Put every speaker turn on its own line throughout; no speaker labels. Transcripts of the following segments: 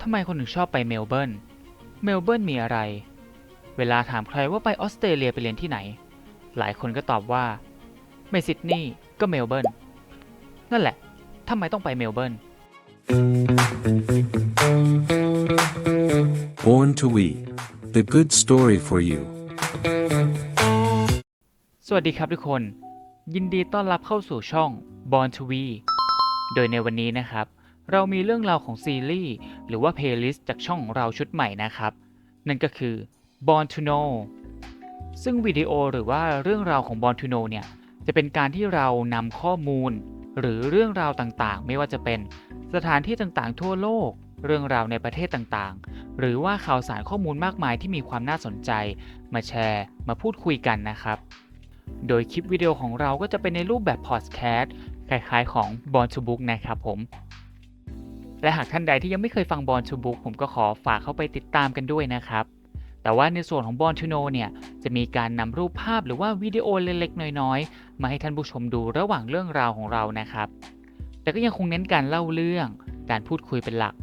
ทำไมคนถึงชอบไปเมลเบิร์น เมลเบิร์นมีอะไร เวลาถามใครว่าไปออสเตรเลียไปเรียนที่ไหน หลายคนก็ตอบว่า ไม่ซิดนีย์ก็เมลเบิร์น นั่นแหละ ทำไมต้องไปเมลเบิร์น
Born to We. The good story for you.
สวัสดีครับทุกคน ยินดีต้อนรับเข้าสู่ช่อง Born to We โดยในวันนี้นะครับ เรามีเรื่องราวของซีรีส์หรือว่าเพลย์ลิสต์จากช่องของเราชุดใหม่นะครับ นั่นก็คือ Born to Know ซึ่งวิดีโอหรือว่าเรื่องราวของ Born to Know เนี่ยจะเป็นการที่เรานำข้อมูล หรือเรื่องราวต่างๆ ไม่ว่าจะเป็นสถานที่ต่างๆ ทั่วโลก เรื่องราวในประเทศต่างๆ หรือว่าข่าวสารข้อมูลมากมายที่มีความน่าสนใจ มาแชร์ มาพูดคุยกันนะครับ โดยคลิปวิดีโอของเราก็จะเป็นในรูปแบบพอดแคสต์คล้ายๆของ Born to Book นะครับผม และหากท่านใดที่ยังไม่เคยฟัง Born to Book ผมก็ขอฝากเข้าไปติดตามกันด้วยนะครับ แต่ว่าในส่วนของ Born to Know เนี่ยจะมีการนำรูปภาพหรือว่าวิดีโอเล็กๆน้อยๆ มาให้ท่านผู้ชมดูระหว่างเรื่องราวของเรานะครับ แต่ก็ยังคงเน้นการเล่าเรื่อง การพูดคุยเป็นหลัก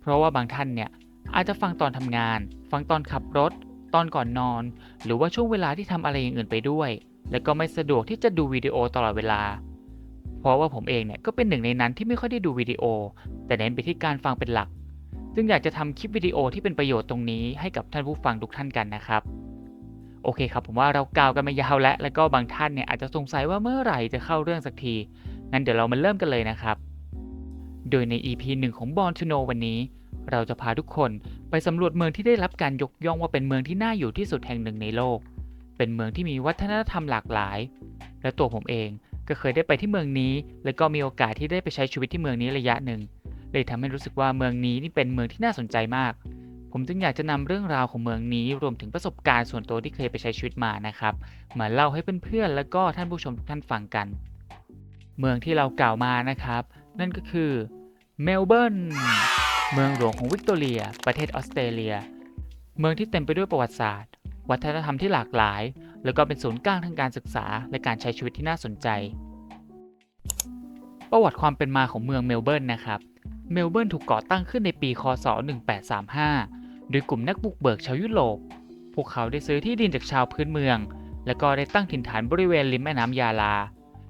เพราะว่าบางท่านเนี่ยอาจจะฟังตอนทำงาน ฟังตอนขับรถ ตอนก่อนนอน หรือว่าช่วงเวลาที่ทำอะไรอย่างอื่นไปด้วย และก็ไม่สะดวกที่จะดูวิดีโอตลอดเวลา เพราะว่าผมเองเนี่ยก็เป็นหนึ่งในนั้นที่ไม่ค่อยได้ดูวิดีโอ แต่เน้นไปที่การฟังเป็นหลัก จึงอยากจะทำคลิปวิดีโอที่เป็นประโยชน์ตรงนี้ให้กับท่านผู้ฟังทุกท่านกันนะครับ โอเคครับ ผมว่าเรากล่าวกันมายาวแล้ว แล้วก็บางท่านเนี่ยอาจจะสงสัยว่าเมื่อไหร่จะเข้าเรื่องสักที งั้นเดี๋ยวเรามาเริ่มกันเลยนะครับ โดยใน EP 1 ของ Born to Know วันนี้ เราจะพาทุกคนไปสำรวจเมืองที่ได้รับการยกย่องว่าเป็นเมืองที่น่าอยู่ที่สุดแห่งหนึ่งในโลก เป็นเมืองที่มีวัฒนธรรมหลากหลาย และตัวผมเอง ก็เคยได้ไปที่เมืองนี้ และก็มีโอกาสที่ได้ไปใช้ชีวิตที่เมืองนี้ระยะหนึ่ง เลยทำให้รู้สึกว่าเมืองนี้นี่เป็นเมืองที่น่าสนใจมาก ผมจึงอยากจะนำเรื่องราวของเมืองนี้รวมถึงประสบการณ์ส่วนตัวที่เคยไปใช้ชีวิตมานะครับ มาเล่าให้เพื่อนๆแล้วก็ท่านผู้ชมทุกท่านฟังกัน เมืองที่เรากล่าวมานะครับ นั่นก็คือเมลเบิร์นเมืองหลวงของวิกตอเรีย ประเทศออสเตรเลีย เมืองที่เต็มไปด้วยประวัติศาสตร์ วัฒนธรรมที่หลากหลาย แล้วก็เป็นศูนย์กลางทางการศึกษาและการใช้ชีวิตที่น่าสนใจ ประวัติความเป็นมาของเมืองเมลเบิร์นนะครับเมลเบิร์นถูกก่อตั้งขึ้นในปี คศ 1835 โดยกลุ่มนักบุกเบิกชาวยุโรป พวกเขาได้ซื้อที่ดินจากชาวพื้นเมือง แล้วก็ได้ตั้งถิ่นฐานบริเวณริมแม่น้ำยาลา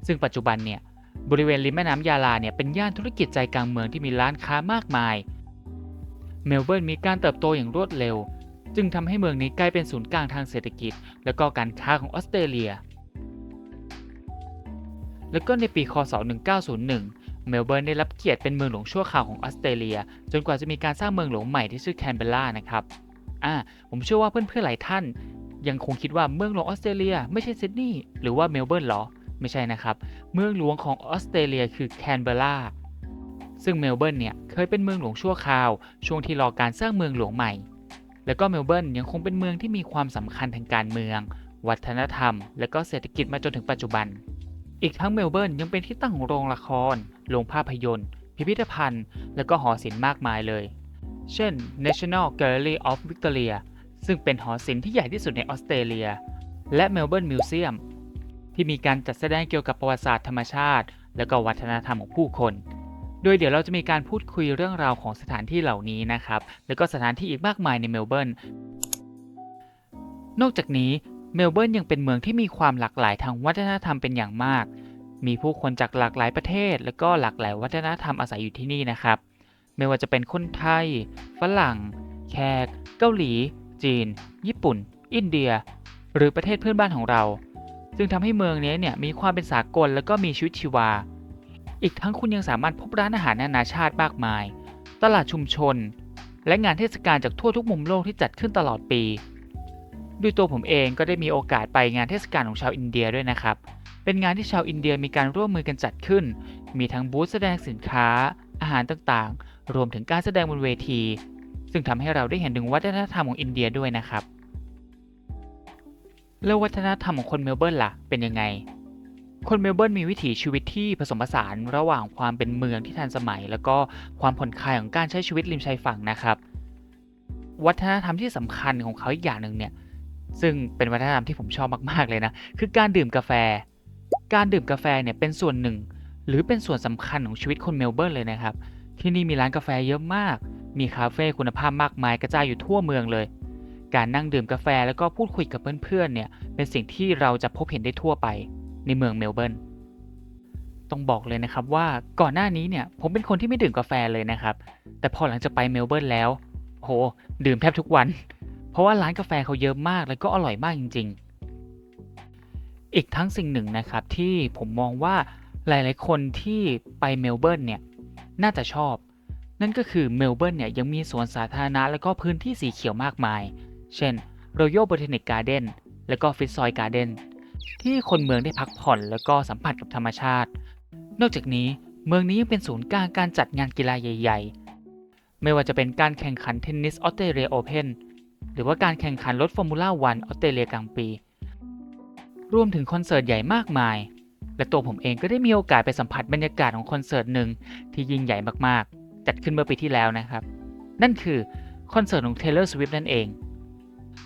ซึ่งปัจจุบันเนี่ยบริเวณริมแม่น้ำยาลาเนี่ยเป็นย่านธุรกิจใจกลางเมืองที่มีร้านค้ามากมาย เมลเบิร์นมีการเติบโตอย่างรวดเร็ว จึงทำให้เมืองนี้กลายเป็นศูนย์กลางทางเศรษฐกิจ และก็การค้าของออสเตรเลีย แล้วก็ในปี คศ 1901 เมลเบิร์นได้รับเกียรติเป็นเมืองหลวงชั่วคราวของออสเตรเลีย จนกว่าจะมีการสร้างเมืองหลวงใหม่ที่ชื่อแคนเบรานะครับอ่าผมเชื่อว่าเพื่อนๆหลายท่าน ยังคงคิดว่าเมืองหลวงออสเตรเลีย ไม่ใช่ซิดนีย์หรือว่าเมลเบิร์นหรอ ไม่ใช่นะครับ เมืองหลวงของออสเตรเลียคือแคนเบราซึ่งเมลเบิร์นเนี่ยเคยเป็นเมืองหลวงชั่วคราว ช่วงที่รอการสร้างเมืองหลวงใหม่ แล้วก็เมลเบิร์นยังคงเป็นเมืองที่มีความสำคัญทางการเมือง วัฒนธรรม และก็เศรษฐกิจมาจนถึงปัจจุบัน อีกทั้งเมลเบิร์นยังเป็นที่ตั้งของโรงละคร โรงภาพยนตร์ พิพิธภัณฑ์ และก็หอศิลป์มากมายเลย เช่น National Gallery of Victoria ซึ่งเป็นหอศิลป์ที่ใหญ่ที่สุดในออสเตรเลีย และ Melbourne Museum ที่มีการจัดแสดงเกี่ยวกับประวัติศาสตร์ธรรมชาติ และก็วัฒนธรรมของผู้คน โดยเดี๋ยวเราจะมีการพูดคุยเรื่องราวของสถานที่เหล่านี้นะครับ แล้วก็สถานที่อีกมากมายในเมลเบิร์น นอกจากนี้เมลเบิร์นยังเป็นเมืองที่มีความหลากหลายทางวัฒนธรรมเป็นอย่างมาก มีผู้คนจากหลากหลายประเทศ และก็หลากหลายวัฒนธรรมอาศัยอยู่ที่นี่นะครับ ไม่ว่าจะเป็นคนไทย ฝรั่ง แขก เกาหลี จีน ญี่ปุ่น อินเดีย หรือประเทศเพื่อนบ้านของเรา ซึ่งทำให้เมืองนี้เนี่ยมีความเป็นสากลและก็มีชีวิตชีวา อีกทั้งคุณยังสามารถพบร้านอาหารนานาชาติมากมาย ตลาดชุมชน และงานเทศกาลจากทั่วทุกมุมโลกที่จัดขึ้นตลอดปี ด้วยตัวผมเองก็ได้มีโอกาสไปงานเทศกาลของชาวอินเดียด้วยนะครับ เป็นงานที่ชาวอินเดียมีการร่วมมือกันจัดขึ้น มีทั้งบูธแสดงสินค้า อาหารต่างๆ รวมถึงการแสดงบนเวที ซึ่งทำให้เราได้เห็นถึงวัฒนธรรมของอินเดียด้วยนะครับแล้ววัฒนธรรมของคนเมลเบิร์นล่ะเป็นยังไง คนเมลเบิร์นมีวิถีชีวิตที่ผสมผสานระหว่างความเป็นเมืองที่ทันสมัย แล้วก็ความผ่อนคลายของการใช้ชีวิตริมชายฝั่งนะครับ วัฒนธรรมที่สำคัญของเขาอีกอย่างหนึ่งเนี่ยซึ่งเป็นวัฒนธรรมที่ผมชอบมากๆเลยนะคือการดื่มกาแฟ การดื่มกาแฟเนี่ยเป็นส่วนหนึ่ง หรือเป็นส่วนสำคัญของชีวิตคนเมลเบิร์นเลยนะครับ ที่นี่มีร้านกาแฟเยอะมาก มีคาเฟ่คุณภาพมากมายกระจายอยู่ทั่วเมืองเลย การนั่งดื่มกาแฟแล้วก็พูดคุยกับเพื่อนๆเนี่ยเป็นสิ่งที่เราจะพบเห็นได้ทั่วไป ในเมืองเมลเบิร์นต้องบอกเลยนะครับว่าก่อนหน้านี้เนี่ยผมเป็นคนที่ไม่ดื่มกาแฟเลยนะครับ แต่พอหลังจากไปเมลเบิร์นแล้วโหดื่มแทบทุกวัน เพราะว่าร้านกาแฟเขาเยอะมากแล้วก็อร่อยมากจริง ๆ อีกทั้งสิ่งหนึ่งนะครับที่ผมมองว่าหลายๆ คนที่ไปเมลเบิร์นเนี่ยน่าจะชอบ นั่นก็คือเมลเบิร์นเนี่ยยังมีสวนสาธารณะและก็พื้นที่สีเขียวมากมาย เช่น Royal Botanic Garden และก็ Fitzroy Garden ที่คนเมืองได้พักผ่อนแล้วก็สัมผัสกับธรรมชาติ นอกจากนี้เมืองนี้ยังเป็นศูนย์กลางการจัดงานกีฬาใหญ่ ๆ ไม่ว่าจะเป็นการแข่งขันเทนนิสออสเตรเลียโอเพนหรือว่าการแข่งขันรถฟอร์มูล่าวันออสเตรเลียกลางปี รวมถึงคอนเสิร์ตใหญ่มากมาย และตัวผมเองก็ได้มีโอกาสไปสัมผัสบรรยากาศของคอนเสิร์ตหนึ่งที่ยิ่งใหญ่มากๆ จัดขึ้นเมื่อปีที่แล้วนะครับ นั่นคือคอนเสิร์ตของ Taylor Swift นั่นเอง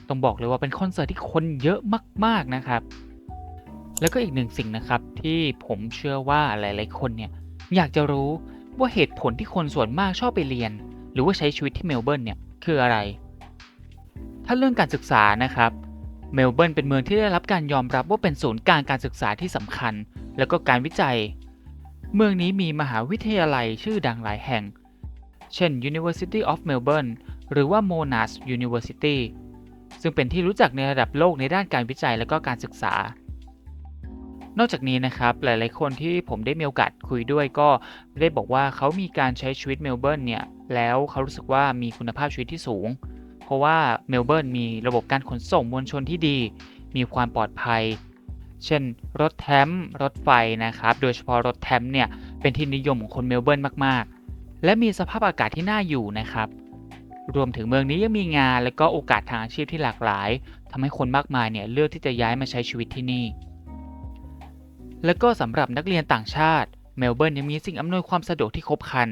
ต้องบอกเลยว่าเป็นคอนเสิร์ตที่คนเยอะมากๆนะครับ แล้วก็อีกหนึ่งสิ่งนะครับที่ผมเชื่อว่าหลาย ๆ คนเนี่ยอยากจะรู้ว่าเหตุผลที่คนส่วนมากชอบไปเรียน หรือว่าใช้ชีวิตที่เมลเบิร์นเนี่ยคืออะไร ถ้าเรื่องการศึกษานะครับ เมลเบิร์นเป็นเมืองที่ได้รับการยอมรับว่าเป็นศูนย์กลางการศึกษาที่สำคัญ แล้วก็การวิจัย เมืองนี้มีมหาวิทยาลัยชื่อดังหลายแห่ง เช่น University of Melbourne หรือว่า Monash University ซึ่งเป็นที่รู้จักในระดับโลกในด้านการวิจัยและก็การศึกษา นอกจากนี้นะครับหลายๆคนที่ผมได้มีโอกาสคุยด้วยก็ได้บอกว่าเขามีการใช้ชีวิตเมลเบิร์นเนี่ยแล้วเขารู้สึกว่ามีคุณภาพชีวิตที่สูง เพราะว่าเมลเบิร์นมีระบบการขนส่งมวลชนที่ดี มีความปลอดภัย เช่น รถแทมรถไฟนะครับ โดยเฉพาะรถแทมเนี่ยเป็นที่นิยมของคนเมลเบิร์นมากๆ และมีสภาพอากาศที่น่าอยู่นะครับรวมถึงเมืองนี้ยังมีงานและก็โอกาสทางอาชีพที่หลากหลายทำให้คนมากมายเนี่ยเลือกที่จะย้ายมาใช้ชีวิตที่นี่ และก็สำหรับนักเรียนต่างชาติ เมลเบิร์นยังมีสิ่งอำนวยความสะดวกที่ครบครัน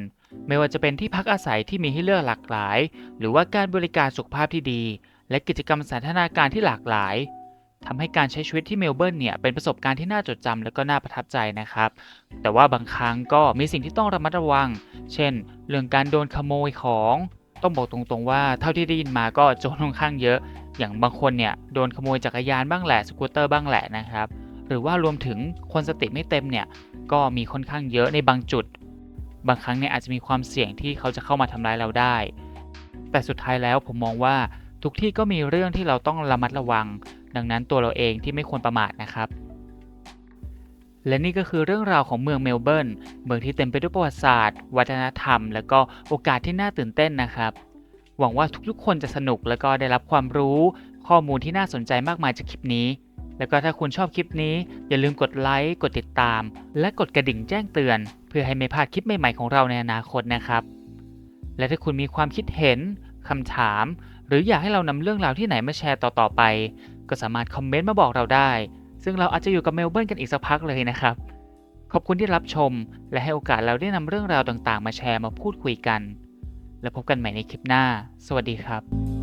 ไม่ว่าจะเป็นที่พักอาศัยที่มีให้เลือกหลากหลาย หรือว่าการบริการสุขภาพที่ดี และกิจกรรมสันทนาการที่หลากหลายทำให้การใช้ชีวิตที่เมลเบิร์นเนี่ยเป็นประสบการณ์ที่น่าจดจำและก็น่าประทับใจนะครับ แต่ว่าบางครั้งก็มีสิ่งที่ต้องระมัดระวัง เช่น เรื่องการโดนขโมยของต้องบอกตรงๆว่าเท่าที่ได้ยินมาก็โจรค่อนข้างเยอะ อย่างบางคนเนี่ยโดนขโมยจักรยานบ้างแหละสกูตเตอร์บ้างแหละนะครับ หรือว่ารวมถึงคนสติไม่เต็มเนี่ยก็มีค่อนข้างเยอะในบางจุด บางครั้งเนี่ยอาจจะมีความเสี่ยงที่เขาจะเข้ามาทำร้ายเราได้ แต่สุดท้ายแล้วผมมองว่าทุกที่ก็มีเรื่องที่เราต้องระมัดระวัง ดังนั้นตัวเราเองที่ไม่ควรประมาทนะครับ และนี่ก็คือเรื่องราวของเมืองเมลเบิร์นเมืองที่เต็มไปด้วยประวัติศาสตร์ วัฒนธรรม และก็โอกาสที่น่าตื่นเต้นนะครับ หวังว่าทุกๆ คนจะสนุกและก็ได้รับความรู้ ข้อมูลที่น่าสนใจมากมายจากคลิปนี้ แล้วก็ถ้าคุณชอบคลิปนี้ อย่าลืมกดไลค์ กดติดตาม และกดกระดิ่งแจ้งเตือน เพื่อให้ไม่พลาดคลิปใหม่ๆของเราในอนาคตนะครับ และถ้าคุณมีความคิดเห็นคำถาม หรืออยากให้เรานำเรื่องราวที่ไหนมาแชร์ต่อๆไป ก็สามารถคอมเมนต์มาบอกเราได้ ซึ่งเราอาจจะอยู่กับเมลเบิร์นกันอีกสักพักเลยนะครับ ขอบคุณที่รับชม และให้โอกาสเราได้นำเรื่องราวต่างๆ มาแชร์มาพูดคุยกัน แล้วพบกันใหม่ในคลิปหน้า สวัสดีครับ